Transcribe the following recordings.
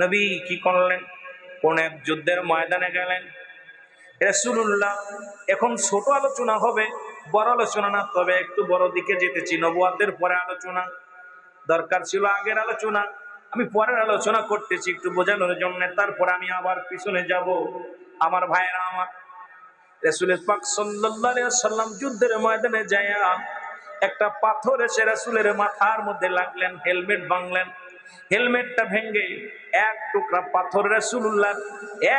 নবী কি করলেন? কোন এক যুদ্ধের ময়দানে গেলেন। রাসূলুল্লাহ, এখন ছোট আলোচনা হবে, বড় আলোচনা না, তবে একটু বড় দিকে যেতেছি, নবুয়াতের পরে আলোচনা। দরকার ছিল আগের আলোচনা। আমি পরের আলোচনা করতেছি, একটু বোঝানোর জন্য। তারপর আমি আবার পিছনে যাব, আমার ভাইয়েরা আমার। রাসূলের পাক সাল্লাম যুদ্ধের ময়দানে যায় একটা পাথর এসে রাসূলের মাথার মধ্যে লাগলেন, হেলমেট ভাঙলেন। হেলমেটটা ভেঙে এক টুকরা পাথর রাসূলুল্লাহ,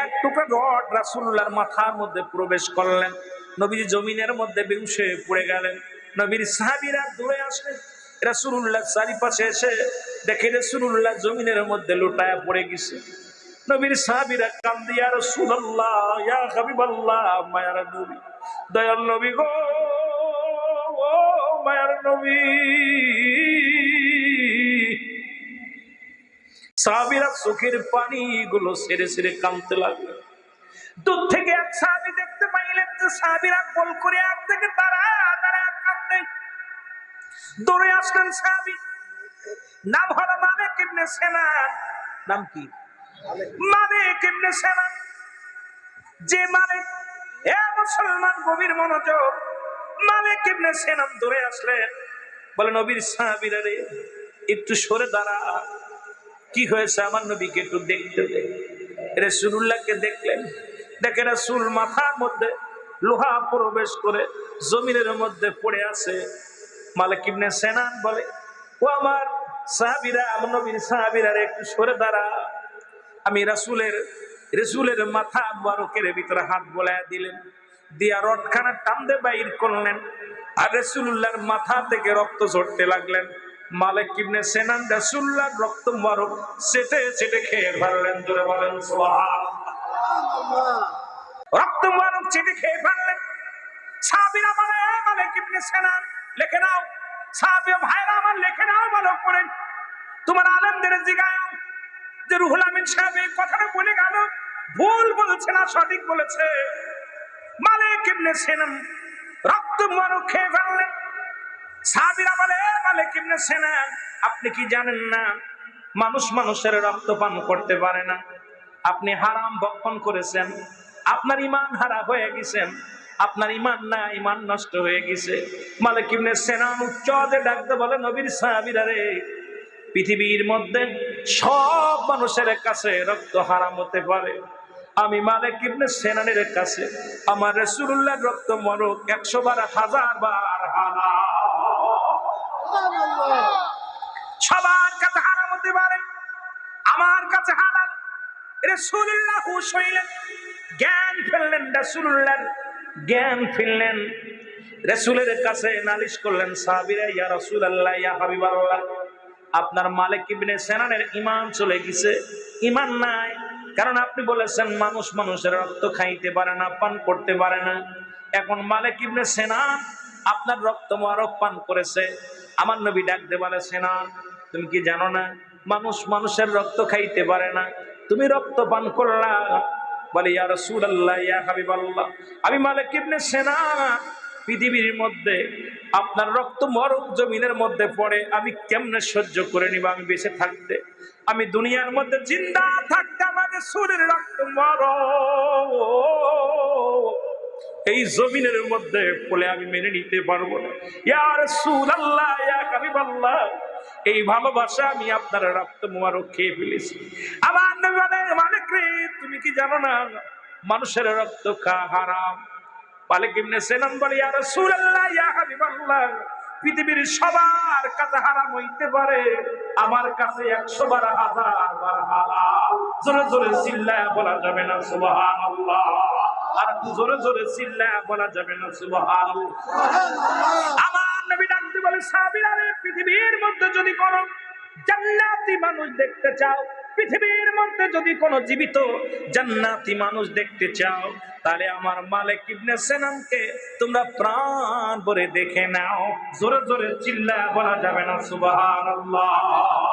এক টুকরা রড রাসূলুল্লাহর মাথার মধ্যে প্রবেশ করলেন। নবীজি জমিনের মধ্যে বেউসে পড়ে গেলেন। নবীর সাহাবীরা দূরে আসলেন। রাসূলুল্লাহ চারিপাশে এসে দেখে রাসূলুল্লাহ জমিনের মধ্যে লুটায়া পড়ে গেছে। নবীর সাহাবীরা কান্দিয়া রাসূলুল্লাহ মায়ার নবী, দয়াল নবী গো মায়ার নবী। সাহাবীরা চোখের পানি গুলো সেরে সেরে কাঁদতে লাগল। দূর থেকে এক সাহাবী দেখতে পাইলেন যে সাহাবীরা গোল করে এক থেকে তারা তারা কাঁদে দৌড়ে আসলেন সাহাবী। নাম হলো মালিক ইবনে সেনান। নাম কি? মালিক ইবনে সেনান। যে মালিক, এ মুসলমান গভীর মনোযোগ। মালিক ইবনে সেনান দৌড়ে আসলেন। বলে, নবীর সাহাবিরা রে, একটু সরে দাঁড়া। কি হয়েছে আমার নবীকে একটু দেখতে রসুল্লাহকে দেখলেন। দেখে রাসুল মাথার মধ্যে লোহা প্রবেশ করে জমিনের মধ্যে পড়ে আছে। মালিক ইবনে সেনান বলে, ও আমার সাহাবিরা, আমার নবীর সাহাবিরা একটু সরে দাঁড়া। আমি রাসুলের, রসুলের মাথা বারকের ভিতরে হাত বলায় দিলেন। দিয়া রটখানা টানতে বাইর করলেন। আর রসুল্লাহর মাথা থেকে রক্ত ঝরতে লাগলেন। মালিক ইবনে সেনান রাসূলুল্লাহর রক্ত মারক সেটে সেটে খেয়ে ফেললেন জোরে বলেন সুবহানাল্লাহ। রক্ত মারক চেটে খেয়ে ফেললেন। সাহাবীরা বলে "এ মালিক ইবনে সেনান লিখে নাও। সাহাবী ভাইরা আমার লিখে নাও ভালো করে। তোমার আলেমদের জিগায় যে রুহুল আমিন সাহেব এই কথাটা বলে গেল ভুল বলছে না সঠিক বলেছে। মালিক ইবনে সেনান রক্ত মারক খেয়ে ফেললেন। সাহাবীরা বলে, "এ মালিক ইবনে সেনান, আপনি কি জানেন না? মানুষ মানুষের রক্ত পান করতে পারে না। আপনি হারাম ভক্ষণ করেছেন। আপনার ইমান হারা হয়ে গেছেন আপনার ইমান না ইমান নষ্ট হয়ে গেছে। মালিক ইবনে সেনান উচ্চদে ডাকতে বলে, নবীর সাহাবীরা রে, পৃথিবীর মধ্যে সব মানুষের কাছে রক্ত হারাম হতে পারে। আমি মালিক ইবনে সেনানের কাছে, আমার রাসূলুল্লাহর রক্ত মরক একশো বার, হাজার বার হারাম সবার কাছে হারাম হতে পারে। আমার কাছে হালাল। রাসূলুল্লাহ হুশ হইলেন জ্ঞান ফেললেন, রাসূলুল্লাহর জ্ঞান ফেললেন। রাসূলের কাছে নালিশ করলেন, সাহাবীরা, ইয়া রাসূলুল্লাহ, ইয়া হাবিবাল্লাহ, আপনার মালিক ইবনে সেনানের ঈমান চলে গেছে। ঈমান নাই, কারণ আপনি বলেছেন মানুষ মানুষের রক্ত খাইতে পারে না, পান করতে পারে না। এখন মালিক ইবনে সেনান আপনার রক্ত মারক পান করেছে। আমার নবী ডাকতে বলে, সেনান তুমি কি জানো না? মানুষ মানুষের রক্ত খাইতে পারে না। তুমি রক্ত পান করলা। বলে, ইয়া আল্লাহ ইয়া হাবিবাল্লাহ, আমি মালিক ইবনে সেনা। পৃথিবীর মধ্যে আপনার রক্ত মরক, জমিনের মধ্যে পড়ে, আমি কেমনে সহ্য করে নিব? আমি বেঁচে থাকতে, আমি দুনিয়ার মধ্যে জিন্দা থাকতে আমাদের সুরের রক্ত মর এই জমিনের মধ্যে বলে আমি মেনে নিতে পারব না। ইয়ার সুর আল্লাহ ইয়া হাবিবাল্লাহ এই ভালোবাসা আমি আপনার রক্ত মোবারক খেয়ে ফেলেছি। আমার নবী বলে মালিক রে, তুমি কি জানো না? মানুষের রক্ত খা, হারাম। পৃথিবীর সবার কাছে হারাম হইতে পারে। আমার কাছে একশো বার হাজার জোরে জোরে চিল্লায় বলা যাবে না আর জোরে জোরে চিল্লায় বলা যাবে না আমার পৃথিবীর মধ্যে যদি কোন জান্নাতি মানুষ দেখতে চাও, পৃথিবীর মধ্যে যদি কোন জীবিত জান্নাতি মানুষ দেখতে চাও, তাহলে আমার মালিক ইবনে সেনামকে তোমরা প্রাণ ভরে দেখে নাও। জোরে জোরে চিল্লা বলা যাবে না, সুবহানাল্লাহ।